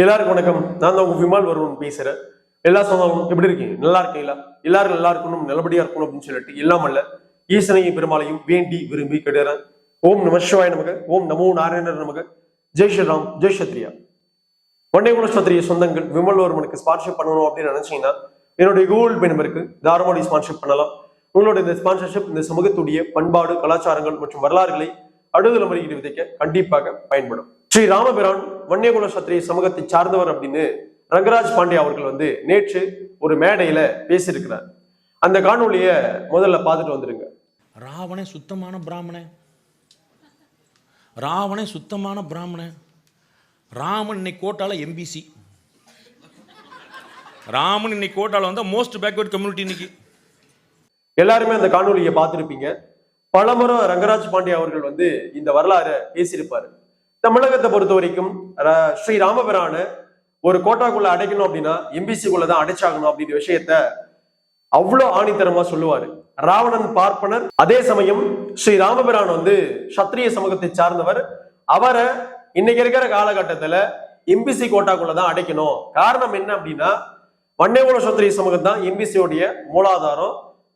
எல்லாருக்கும் வணக்கம். நான் தான் உங்க விமல் வருவன் பேசுறேன். எல்லா சொந்தமும் எப்படி இருக்கீங்க? நல்லா இருக்கீங்களா? எல்லாரும் நல்லா இருக்கணும் நல்லபடியா இருக்கணும் அப்படின்னு சொல்லிட்டு இல்லாமல்ல ஈசனையும் பெருமாளையும் வேண்டி விரும்பி கெடுறேன் ஓம் நம சிவாய நமக்கு ஓம் நமோ நாராயணர் நமக்கு ஜெய் ஸ்ரீராம் ஜெய் சத்ரியா ஒன்றை குல சத்திரிய சொந்தங்கள் விமல் வர்மனுக்கு ஸ்பான்சர் பண்ணணும் அப்படின்னு நினைச்சீங்கன்னா என்னுடைய கூகுள் பே நம்பருக்கு தாராளமாக ஸ்பான்சர் பண்ணலாம். உங்களோட இந்த ஸ்பான்சர்ஷிப் இந்த சமூகத்துடைய பண்பாடு கலாச்சாரங்கள் மற்றும் வரலாறுகளை அடுதல முறையீடு விதைக்க கண்டிப்பாக பயன்படும். ஸ்ரீ ராமபிரான் வன்னியகுல சத்திரிய சமூகத்தை சார்ந்தவர் அப்படின்னு ரங்கராஜ் பாண்டே அவர்கள் வந்து நேற்று ஒரு மேடையில பேசியிருக்கிறார். அந்த காணொளிய முதல்ல பார்த்துட்டு வந்துருங்க. ராவணன் சுத்தமான பிராமணன் ராவணன் சுத்தமான பிராமணன் ராமன் இன்னைக்கு கோட்டால எம்பிசி ராமன் இன்னைக்கு கோட்டால வந்தா மோஸ்ட் பேக்வர்ட் கம்யூனிட்டி இன்னைக்கு. எல்லாருமே அந்த காணொலியை பார்த்திருப்பீங்க. பலமுறை ரங்கராஜ் பாண்டே அவர்கள் வந்து இந்த வரலாறை பேசியிருப்பாரு. தமிழகத்தை பொறுத்த வரைக்கும் ஸ்ரீ ராமபிரான ஒரு கோட்டாக்குள்ள அடைக்கணும் அப்படின்னா எம்பிசிக்குள்ள தான் அடைச்சாகணும் அப்படின்ற விஷயத்த அவ்வளோ ஆணித்தரமா சொல்லுவாரு. ராவணன் பார்ப்பனர். அதே சமயம் ஸ்ரீ ராமபிரான் வந்து சத்திரிய சமூகத்தை சார்ந்தவர். அவரை இன்னைக்கு இருக்கிற காலகட்டத்துல எம்பிசி கோட்டாக்குள்ள தான் அடைக்கணும். காரணம் என்ன அப்படின்னா வன்னியகுல சத்திரிய சமூகம் தான் எம்பிசியோடைய மூலாதாரம்.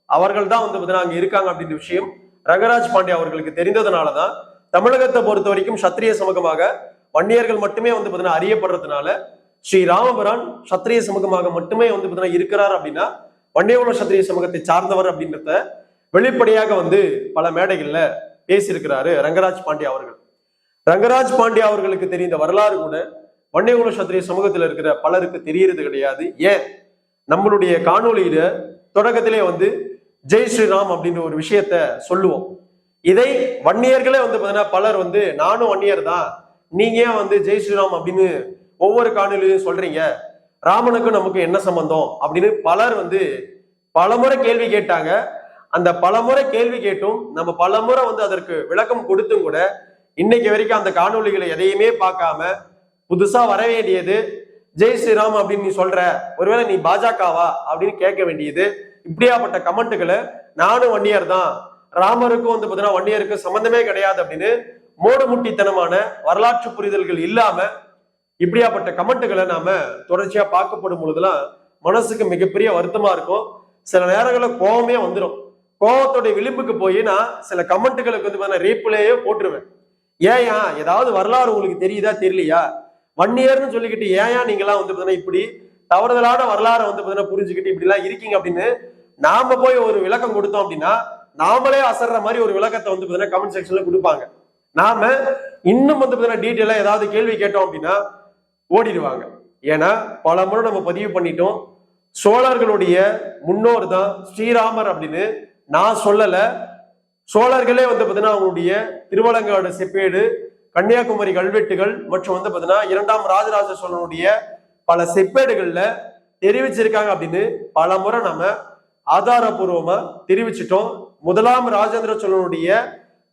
அவர்கள் தான் வந்து பார்த்தீங்கன்னா அங்க இருக்காங்க அப்படின்ற விஷயம் ரங்கராஜ் பாண்டே அவர்களுக்கு தெரிந்ததுனாலதான் தமிழகத்தை பொறுத்த வரைக்கும் சத்திரிய சமூகமாக வன்னியர்கள் மட்டுமே வந்து பார்த்தீங்கன்னா அறியப்படுறதுனால ஸ்ரீ ராமபுரான் சத்திரிய சமூகமாக மட்டுமே வந்து பார்த்தீங்கன்னா இருக்கிறார் அப்படின்னா வன்னியகுல சத்திரிய சமூகத்தை சார்ந்தவர் அப்படின்றத வெளிப்படையாக வந்து பல மேடைகள்ல பேசியிருக்கிறாரு ரங்கராஜ் பாண்டியா அவர்கள். ரங்கராஜ் பாண்டியா அவர்களுக்கு தெரிந்த வரலாறு கூட வன்னியகுல சத்திரிய சமூகத்தில் இருக்கிற பலருக்கு தெரியறது கிடையாது. ஏன்? நம்மளுடைய காணொளியில தொடக்கத்திலே வந்து ஜெய் ஸ்ரீராம் அப்படின்ற ஒரு விஷயத்த சொல்லுவோம். இதை வன்னியர்களே வந்து பார்த்தீங்கன்னா பலர் வந்து நானும் வன்னியர் தான் நீங்க ஏன் வந்து ஜெய் ஸ்ரீராம் அப்படின்னு ஒவ்வொரு காணொலியும் சொல்றீங்க. ராமனுக்கும் நமக்கு என்ன சம்பந்தம்? அப்படின்னு பலர் வந்து பலமுறை கேள்வி கேட்டாங்க. அந்த பலமுறை கேள்வி கேட்டும் நம்ம பலமுறை வந்து அதற்கு விளக்கம் கொடுத்தும் கூட இன்னைக்கு வரைக்கும் அந்த காணொலிகளை எதையுமே பார்க்காம புதுசா வர வேண்டியது ஜெய் ஸ்ரீராம் அப்படின்னு நீ சொல்ற ஒருவேளை நீ பாஜகவா? அப்படின்னு கேட்க வேண்டியது. இப்படியாப்பட்ட கமெண்ட்டுகளை நானும் வன்னியர் தான் ராமருக்கும் வந்து பார்த்தீங்கன்னா வன்னியருக்கும் சம்பந்தமே கிடையாது அப்படின்னு மோடுமுட்டித்தனமான வரலாற்று புரிதல்கள் இல்லாம இப்படியாப்பட்ட கமெண்ட்டுகளை நாம தொடர்ச்சியா பார்க்கப்படும் பொழுதுலாம் மனசுக்கு மிகப்பெரிய வருத்தமா இருக்கும். சில நேரங்களில் கோபமே வந்துடும் கோபத்துடைய விளிம்புக்கு போய் நான் சில கமெண்ட்டுகளுக்கு வந்து ரீப்ளேயே ரீப்லேயே போட்டுருவேன். ஏயா ஏதாவது வரலாறு உங்களுக்கு தெரியுதா தெரியலையா? வன்னியர்னு சொல்லிக்கிட்டு ஏயா நீங்களாம் வந்து பார்த்தீங்கன்னா இப்படி தவறுதலான வரலாறை வந்து பார்த்தீங்கன்னா புரிஞ்சுக்கிட்டு இப்படிலாம் இருக்கீங்க அப்படின்னு நாம போய் ஒரு விளக்கம் கொடுத்தோம் அப்படின்னா நாமளே அசர்ற மாதிரி ஒரு விளக்கத்தை வந்து பார்த்தீங்கன்னா கமெண்ட் செக்ஷன்ல கொடுப்பாங்க. நாம இன்னும் வந்து பார்த்தீங்கன்னா டீட்டெயிலா ஏதாவது கேள்வி கேட்டோம் அப்படின்னா ஓடிடுவாங்க. ஏன்னா பல முறை நம்ம பதிவு பண்ணிட்டோம். சோழர்களுடைய முன்னோர் தான் ஸ்ரீராமர் அப்படின்னு நான் சொல்லல. சோழர்களே வந்து பார்த்தீங்கன்னா அவங்களுடைய திருவலங்காடு செப்பேடு கன்னியாகுமரி கல்வெட்டுகள் மற்றும் வந்து பார்த்தீங்கன்னா இரண்டாம் ராஜராஜ சோழனுடைய பல செப்பேடுகள்ல தெரிவிச்சிருக்காங்க அப்படின்னு பல முறை நம்ம ஆதாரபூர்வமா தெரிவிச்சிட்டோம். முதலாம் ராஜேந்திர சோழனுடைய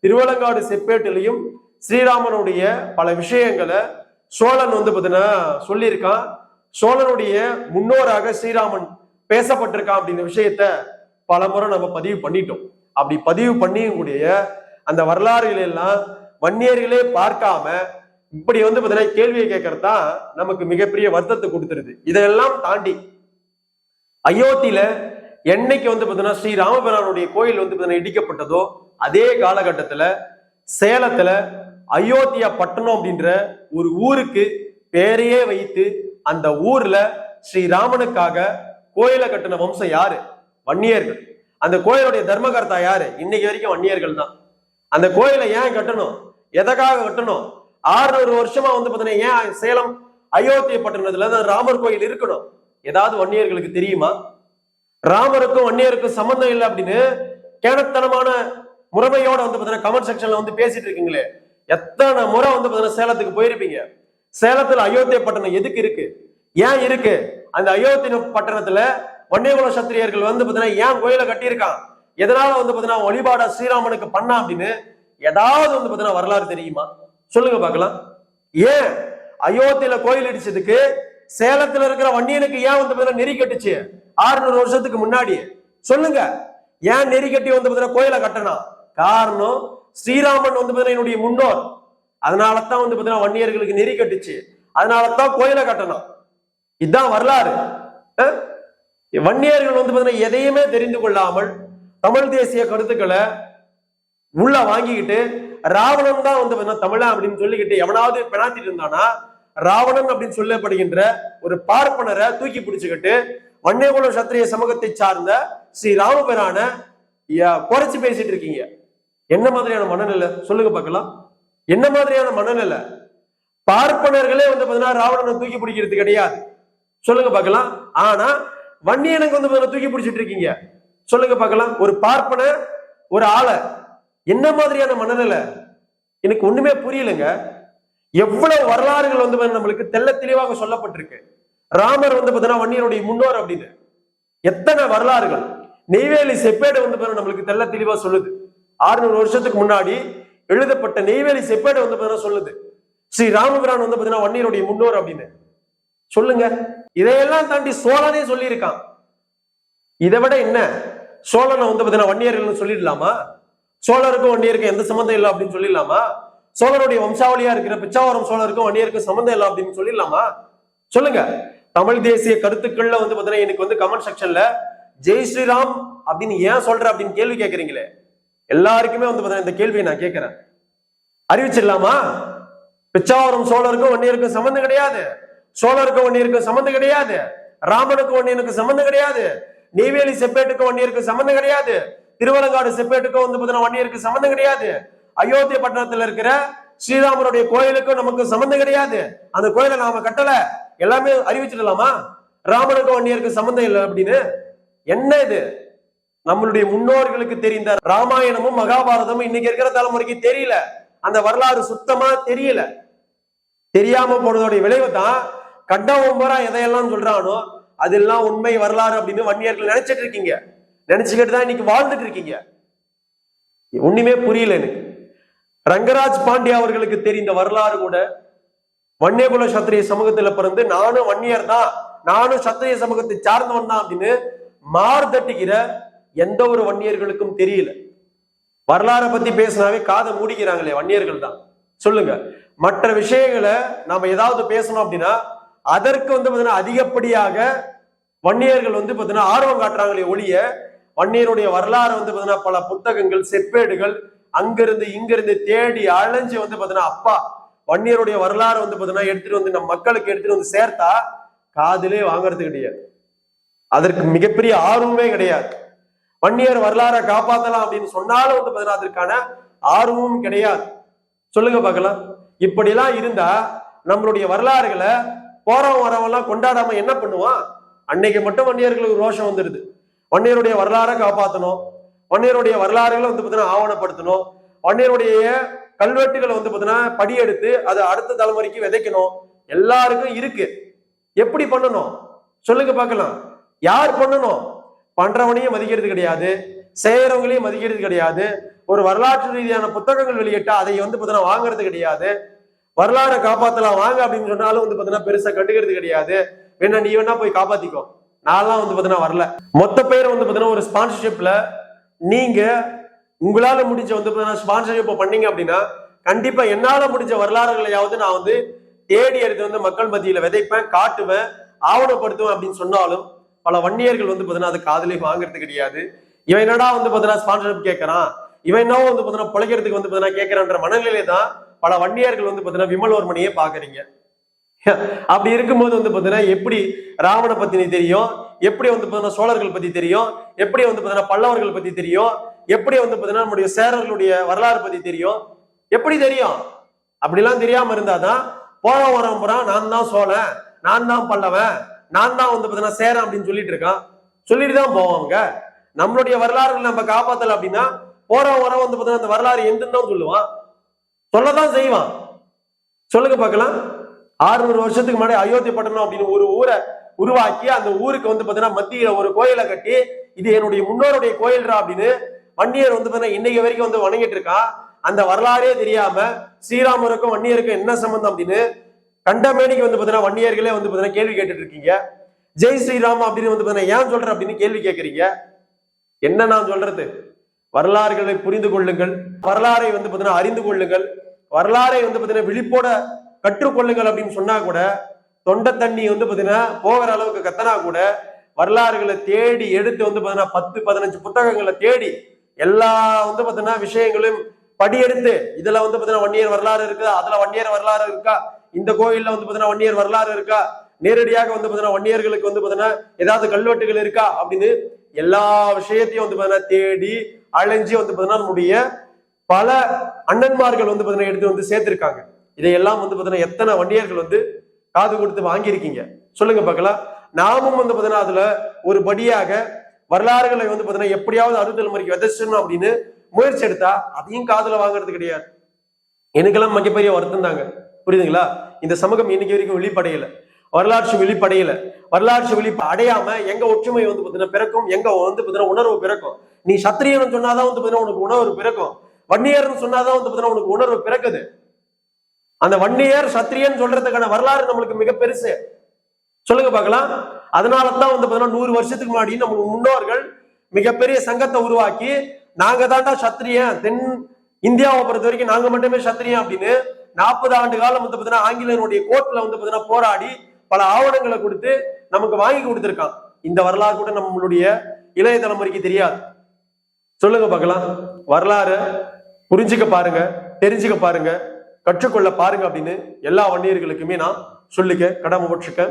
திருவலங்காடு செப்பேட்டிலையும் ஸ்ரீராமனுடைய பல விஷயங்களை சோழன் வந்து பார்த்தீங்கன்னா சொல்லியிருக்கான். சோழனுடைய முன்னோராக ஸ்ரீராமன் பேசப்பட்டிருக்கான் அப்படின்ற விஷயத்த பல முறை நம்ம பதிவு பண்ணிட்டோம். அப்படி பதிவு பண்ணியும் கூடிய அந்த வரலாறுகள் எல்லாம் வன்னியர்களே பார்க்காம இப்படி வந்து பார்த்தீங்கன்னா கேள்வியை கேட்கறது தான் நமக்கு மிகப்பெரிய வருத்தத்தை கொடுத்துருது. இதெல்லாம் தாண்டி அயோத்தியில என்னைக்கு வந்து பார்த்தீங்கன்னா ஸ்ரீ ராமபிரானுடைய கோயில் வந்து பார்த்தீங்கன்னா இடிக்கப்பட்டதோ அதே காலகட்டத்தில் சேலத்தில் அயோத்தியா பட்டணம் அப்படின்ற ஒரு ஊருக்கு பேரையே வைத்து அந்த ஊர்ல ஸ்ரீராமனுக்காக கோயிலை கட்டின வம்சம் யாரு? வன்னியர்கள். அந்த கோயிலுடைய தர்மகர்த்தா யாரு? இன்னைக்கு வரைக்கும் வன்னியர்கள் தான். அந்த கோயிலை ஏன் கட்டணும்? எதற்காக கட்டணும்? ஆறுநூறு வருஷமா வந்து பார்த்தீங்கன்னா ஏன் சேலம் அயோத்திய பட்டணத்துல ராமர் கோயில் இருக்கணும்? ஏதாவது வன்னியர்களுக்கு தெரியுமா? ராமருக்கும் வன்னியருக்கும் சம்பந்தம் இல்லை அப்படின்னு கேனத்தனமான முறைமையோட வந்து பாத்தீங்கன்னா கமெண்ட் செக்ஷன்ல வந்து பேசிட்டு இருக்கீங்களே. எத்தனை முறை வந்து பாத்தீங்கன்னா சேலத்துக்கு போயிருப்பீங்க. சேலத்துல அயோத்திய பட்டணம் எதுக்கு இருக்கு? ஏன் இருக்கு? அந்த அயோத்திய பட்டணத்துல வன்னியகுல சத்திரியர்கள் வந்து பாத்தீங்கன்னா ஏன் கோயிலை கட்டியிருக்கான்? எதனால வந்து பாத்தீங்கன்னா வழிபாட ஸ்ரீராமனுக்கு பண்ணா அப்படின்னு ஏதாவது வந்து பாத்தீங்கன்னா வரலாறு தெரியுமா? சொல்லுங்க பார்க்கலாம். ஏன்? அயோத்தியில கோயில் இடிச்சதுக்கு சேலத்துல இருக்கிற வன்னியனுக்கு ஏன் வந்து பாத்தீங்கன்னா நெறி கட்டுச்சு? ஆறுநூறு வருஷத்துக்கு முன்னாடி. சொல்லுங்க. ஏன் நெறி கட்டி வந்து பாத்தீங்கன்னா கோயிலை கட்டணும் காரணம் ஸ்ரீராமன் வந்து பாத்தீங்கன்னா என்னுடைய முன்னோர். அதனால தான் வந்து பாத்தீங்கன்னா வன்னியர்களுக்கு நெறி கட்டுச்சு. அதனாலதான் கோயிலை கட்டணும். இதுதான் வரலாறு. வன்னியர்கள் வந்து பாத்தீங்கன்னா எதையுமே தெரிந்து கொள்ளாமல் தமிழ் தேசிய கருத்துக்களை உள்ள வாங்கிக்கிட்டு ராவணன் தான் வந்து பாத்தீங்கன்னா தமிழா அப்படின்னு சொல்லிக்கிட்டு எவனாவது பிணாத்திட்டு இருந்தானா? ராவணன் அப்படின்னு சொல்லப்படுகின்ற ஒரு பார்ப்பனரை தூக்கி பிடிச்சுக்கிட்டு வன்னியகுல சத்திரிய சமூகத்தை சார்ந்த ஸ்ரீ ராமபிரான யா- குறைச்சு பேசிட்டு இருக்கீங்க. என்ன மாதிரியான மனநிலை? சொல்லுங்க பார்க்கலாம். என்ன மாதிரியான மனநிலை? பார்ப்பனர்களே வந்து பாத்தீங்கன்னா ராவணனை தூக்கி பிடிக்கிறது கிடையாது. சொல்லுங்க பார்க்கலாம். ஆனா வன்னியனுக்கு வந்து தூக்கி பிடிச்சிட்டு இருக்கீங்க. சொல்லுங்க பார்க்கலாம். ஒரு பார்ப்பன ஒரு ஆளை. என்ன மாதிரியான மனநிலை? எனக்கு ஒண்ணுமே புரியலங்க. எவ்வளவு வரலாறுகள் வந்து நம்மளுக்கு தெள்ள தெளிவாக சொல்லப்பட்டிருக்கு. ராமர் வந்து பார்த்தீங்கன்னா வன்னியருடைய முன்னோர் அப்படின்னு. எத்தனை வரலாறுகள். நெய்வேலி செப்பேடு வந்து நம்மளுக்கு தெள்ள தெளிவா சொல்லுது. ஆறுநூறு வருஷத்துக்கு முன்னாடி எழுதப்பட்ட நெய்வேலி செப்பேடு வந்து பாத்தீங்கன்னா சொல்லுது. ஸ்ரீ ராமபிரான் வந்து பாத்தீங்கன்னா வன்னியருடைய முன்னோர் அப்படின்னு. சொல்லுங்க. இதையெல்லாம் தாண்டி சோழனே சொல்லியிருக்கான். இதை விட என்ன? சோழனை வந்து பார்த்தீங்கன்னா வன்னியர்கள்னு சொல்லிடலாமா? சோழருக்கும் வன்னியருக்கும் எந்த சம்மந்தம் இல்லை அப்படின்னு சொல்லிடலாமா? சோழருடைய வம்சாவளியா இருக்கிற பிச்சாவரம் சோழருக்கும் வன்னியருக்கும் சம்மந்தம் இல்லை அப்படின்னு சொல்லிடலாமா? சொல்லுங்க. தமிழ் தேசிய கருத்துக்கள்ல வந்து பாத்தீங்கன்னா எனக்கு வந்து கமெண்ட் செக்ஷன்ல ஜெய் ஸ்ரீராம் அப்படின்னு ஏன் சொல்ற அப்படின்னு கேள்வி கேட்கறீங்களே எல்லாருக்குமே வந்து பாத்தீங்கன்னா இந்த கேள்வியை நான் கேட்கிறேன் அறிவிச்சிடலாமா? பிச்சாவரம் சோழருக்கும் வன்னியருக்கும் சம்மந்தம் கிடையாது. சோழருக்கும் வன்னியருக்கும் சம்மந்தம் கிடையாது. ராமனுக்கும் வன்னியனுக்கும் சம்மந்தம் கிடையாது. நெய்வேலி செப்பேட்டுக்கும் வன்னியருக்கும் சம்மந்தம் கிடையாது. திருவலங்காடு செப்பேட்டுக்கும் வந்து பாத்தீங்கன்னா வன்னியருக்கு சம்மந்தம் கிடையாது. அயோத்திய பட்டணத்தில் இருக்கிற ஸ்ரீராமருடைய கோயிலுக்கும் நமக்கு சம்மந்தம் கிடையாது. அந்த கோயிலை நாம கட்டல. எல்லாமே அறிவிச்சிடலாமா? ராமனுக்கும் வன்னியருக்கு சம்மந்தம் இல்லை அப்படின்னு. என்ன இது? நம்மளுடைய முன்னோர்களுக்கு தெரிந்த ராமாயணமும் மகாபாரதமும் இன்னைக்கு இருக்கிற தலைமுறைக்கு தெரியல. அந்த வரலாறு சுத்தமா தெரியல. தெரியாம போனதோடைய விளைவு தான் கண்டவம்பரா எதையெல்லாம் சொல்றானோ அதெல்லாம் உண்மை வரலாறு அப்படின்னு வன்னியர்கள் நினைச்சிட்டு இருக்கீங்க. நினைச்சுக்கிட்டு தான் இன்னைக்கு வாழ்ந்துட்டு இருக்கீங்க. ஒண்ணுமே புரியல எனக்கு. ரங்கராஜ் பாண்டியா அவர்களுக்கு தெரிந்த வரலாறு கூட வன்னியகுல சத்திரிய சமூகத்துல பிறந்து நானும் வன்னியர் தான் நானும் சத்திரிய சமூகத்தை சார்ந்தவன் தான் அப்படின்னு மார்தட்டிக்கிற எந்த ஒரு வன்னியர்களுக்கும் தெரியல. வரலாறை பத்தி பேசினாவே காதை மூடிக்கிறாங்களே வன்னியர்கள் தான். சொல்லுங்க. மற்ற விஷயங்களை நாம ஏதாவது பேசணும் அப்படின்னா அதற்கு வந்து பாத்தீங்கன்னா அதிகப்படியாக வன்னியர்கள் வந்து பாத்தீங்கன்னா ஆர்வம் காட்டுறாங்களே ஒழிய வன்னியருடைய வரலாறு வந்து பாத்தீங்கன்னா பல புத்தகங்கள் செப்பேடுகள் அங்கிருந்து இங்கிருந்து தேடி அழைஞ்சு வந்து பாத்தீங்கன்னா அப்பா வன்னியருடைய வரலாறு வந்து பாத்தீங்கன்னா எடுத்துட்டு வந்து நம்ம மக்களுக்கு எடுத்துட்டு வந்து சேர்த்தா காதிலே வாங்குறது கிடையாது அதற்கு மிகப்பெரிய ஆர்வமே கிடையாது. வன்னியர் வரலாறை காப்பாத்தலாம் அப்படின்னு சொன்னாலும் வந்து பாத்தீங்கன்னா அதற்கான ஆர்வமும் கிடையாது. சொல்லுங்க பார்க்கலாம். இப்படிலாம் இருந்தா நம்மளுடைய வரலாறுகளை போறவன் வரவெல்லாம் கொண்டாடாம என்ன பண்ணுவான்? அன்னைக்கு மட்டும் வன்னியர்களுக்கு ரோஷம் வந்துடுது வன்னியருடைய வரலாறை காப்பாத்தணும். வன்னியருடைய வரலாறுகளை வந்து பார்த்தீங்கன்னா ஆவணப்படுத்தணும். வன்னியருடைய கல்வெட்டுகளை வந்து பார்த்தீங்கன்னா படியெடுத்து அதை அடுத்த தலைமுறைக்கு விதைக்கணும். எல்லாருக்கும் இருக்கு. எப்படி பண்ணணும்? சொல்லுங்க பார்க்கலாம். யார் பண்ணணும்? பண்றவனையும் மதிக்கிறது கிடையாது. செய்யறவங்களையும் மதிக்கிறது கிடையாது. ஒரு வரலாற்று ரீதியான புத்தகங்கள் வெளியிட்டா அதை வந்து பார்த்தீங்கன்னா வாங்குறது கிடையாது. வரலாறை காப்பாத்தலாம் வாங்க அப்படின்னு சொன்னாலும் வந்து பார்த்தீங்கன்னா பெருசா கண்டுக்கிறது கிடையாது. வேணா நீ வேணா போய் காப்பாத்திக்கோ. நான்லாம் வந்து பார்த்தீங்கன்னா வரல. மொத்த பேர் வந்து பார்த்தீங்கன்னா ஒரு ஸ்பான்சர்ஷிப்ல நீங்க உங்களால முடிஞ்ச வந்து பாத்தீங்கன்னா ஸ்பான்சர்ஷிப் பண்ணீங்க அப்படின்னா கண்டிப்பா என்னால முடிஞ்ச வரலாறுகளையாவது நான் வந்து தேடி எடுத்து வந்து மக்கள் மத்தியில விதைப்பேன் காட்டுவேன் ஆவணப்படுத்துவேன் அப்படின்னு சொன்னாலும் பல வன்னியர்கள் வந்து பாத்தீங்கன்னா அது காதலே வாங்குறது கிடையாது. இவன் என்னடா வந்து பாத்தீங்கன்னா ஸ்பான்சர்ஷிப் கேட்கறான் இவன் என்னவோ வந்து பாத்தீங்கன்னா பிழைக்கிறதுக்கு வந்து பாத்தீங்கன்னா கேட்கறான்ற மனநிலையில தான் பல வன்னியர்கள் வந்து பாத்தீங்கன்னா விமல்வர்மனையே பாக்குறீங்க. அப்படி இருக்கும்போது வந்து பாத்தீங்கன்னா எப்படி ராவண பத்தி தெரியும்? எப்படி வந்து பாத்தீங்கன்னா சோழர்கள் பத்தி தெரியும்? எப்படி வந்து பாத்தீங்கன்னா பல்லவர்கள் பத்தி தெரியும்? எப்படி வந்து பாத்தீங்கன்னா நம்முடைய சேரர்களுடைய வரலாறு பத்தி தெரியும்? எப்படி தெரியும்? அப்படிலாம் தெரியாம இருந்தாதான் போற வரோம் நான் தான் சோழன் நான் தான் பல்லவன் நான் தான் வந்து பாத்தீங்கன்னா சேரன் அப்படின்னு சொல்லிட்டு இருக்கான். சொல்லிட்டு தான் போவாங்க நம்மளுடைய வரலாறுகளை நம்ம காப்பாத்தல அப்படின்னா போற வரம் வந்து பாத்தீங்கன்னா அந்த வரலாறு எந்துன்னு தான் சொல்லுவான். சொல்லதான் செய்வான். சொல்லுங்க பார்க்கலாம். ஆறுநூறு வருஷத்துக்கு முன்னாடி அயோத்தி பட்டணம் அப்படின்னு ஒரு ஊரை உருவாக்கி அந்த ஊருக்கு வந்து பாத்தீங்கன்னா மத்தியில ஒரு கோயிலை கட்டி இது என்னுடைய முன்னோருடைய கோயில்ரா அப்படின்னு வன்னியர் வந்து பாத்தீங்கன்னா இன்னைக்கு வரைக்கும் வந்து வணங்கிட்டு இருக்கான் அந்த வரலாறே தெரியாம ஸ்ரீராமருக்கும் வன்னியருக்கும் என்ன சம்பந்தம் அப்படின்னு கண்டமேனிக்கு வந்து பாத்தீங்கன்னா வன்னியர்களே வந்து பாத்தீங்கன்னா கேள்வி கேட்டுட்டு இருக்கீங்க. ஜெய் ஸ்ரீராம் அப்படின்னு வந்து பாத்தீங்கன்னா ஏன் சொல்ற அப்படின்னு கேள்வி கேட்கறீங்க என்ன நான் சொல்றது? வரலாறுகளை புரிந்து கொள்ளுங்கள். வரலாறை வந்து பாத்தீங்கன்னா அறிந்து கொள்ளுங்கள். வரலாறை வந்து பாத்தீங்கன்னா விழிப்போட கற்றுக்கொள்ளுங்கள் அப்படின்னு சொன்னா கூட தொண்டை தண்ணி வந்து பாத்தீங்கன்னா போகிற அளவுக்கு கத்தனா கூட வரலாறுகளை தேடி எடுத்து வந்து பாத்தீங்கன்னா பத்து பதினஞ்சு புத்தகங்களை தேடி எல்லா வந்து பாத்தீங்கன்னா விஷயங்களும் படியெடுத்து இதுல வந்து பாத்தீங்கன்னா வன்னியர் வரலாறு இருக்கா அதுல வன்னியர் வரலாறு இருக்கா இந்த கோயில்ல வந்து பாத்தீங்கன்னா வன்னியர் வரலாறு இருக்கா நேரடியாக வந்து பாத்தீங்கன்னா வன்னியர்களுக்கு வந்து பாத்தீங்கன்னா ஏதாவது கல்வெட்டுகள் இருக்கா அப்படின்னு எல்லா விஷயத்தையும் வந்து பாத்தீங்கன்னா தேடி அலைஞ்சு வந்து பாத்தீங்கன்னா நம்முடைய பல அண்ணன்மார்கள் வந்து பாத்தீங்கன்னா எடுத்து வந்து சேர்த்திருக்காங்க இதையெல்லாம் வந்து பாத்தீங்கன்னா எத்தனை வண்டியர்கள் வந்து காது கொடுத்து வாங்கியிருக்கீங்க? சொல்லுங்க பார்க்கலாம். நாமும் வந்து பாத்தீங்கன்னா அதுல ஒரு படியாக வரலாறுகளை வந்து பாத்தீங்கன்னா எப்படியாவது அறுதல் முறைக்கு விதைச்சிடணும் அப்படின்னு முயற்சி எடுத்தா அதையும் காதுல வாங்குறது கிடையாது. எனக்கெல்லாம் மிகப்பெரிய வருத்தம் தாங்க. புரியுதுங்களா? இந்த சமூகம் இன்னைக்கு வரைக்கும் வெளிப்படையில. வரலாற்று வெளிப்படையில. வரலாற்று வெளிப்ப அடையாம எங்க ஒற்றுமை வந்து பாத்தீங்கன்னா பிறக்கும் எங்க வந்து பாத்தீங்கன்னா உணர்வு பிறக்கும். நீ சத்திரியன் சொன்னாதான் வந்து பாத்தீங்கன்னா உனக்கு உணர்வு பிறக்கும். வன்னியர்னு சொன்னாதான் வந்து பாத்தீங்கன்னா உனக்கு உணர்வு பிறக்குது. அந்த வன்னியர் சத்திரியன் சொல்றதுக்கான வரலாறு நம்மளுக்கு மிக பெருசு. சொல்லுங்க பார்க்கலாம். அதனால தான் வந்து பாத்தீங்கன்னா நூறு வருஷத்துக்கு முன்னாடி நம்ம முன்னோர்கள் மிகப்பெரிய சங்கத்தை உருவாக்கி நாங்க தாண்டா சத்திரியன் தென் இந்தியாவை பொறுத்த வரைக்கும் நாங்க மட்டுமே சத்திரியன் அப்படின்னு நாற்பது ஆண்டு காலம் வந்து பாத்தீங்கன்னா ஆங்கிலேயருடைய கோர்ட்ல வந்து பாத்தீங்கன்னா போராடி பல ஆவணங்களை கொடுத்து நமக்கு வாங்கி கொடுத்துருக்கான். இந்த வரலாறு கூட நம்மளுடைய இளைய தலைமுறைக்கு தெரியாது. சொல்லுங்க பார்க்கலாம். வரலாறு புரிஞ்சுக்க பாருங்க தெரிஞ்சுக்க பாருங்க. கற்றுக்கொள்ள பாருங்க அப்படின்னு எல்லா வன்னியர்களுக்குமே நான் சொல்லிக்க கடமை பற்றுக்க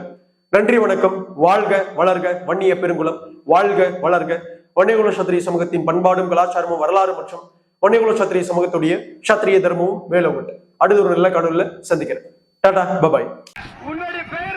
நன்றி வணக்கம். வாழ்க வளர்க வன்னிய பெருங்குளம். வாழ்க வளர்க. வன்னியகுல சத்திரிய சமூகத்தின் பண்பாடும் கலாச்சாரமும் வரலாறு மற்றும் வன்னியகுல சத்திரிய சமூகத்துடைய சத்திரிய தர்மமும் வேலை உண்டு. அடுத்த ஒரு நல்ல கடவுள்ல சந்திக்கிறேன். டாடா பபாய் உன்னுடைய பள்ளி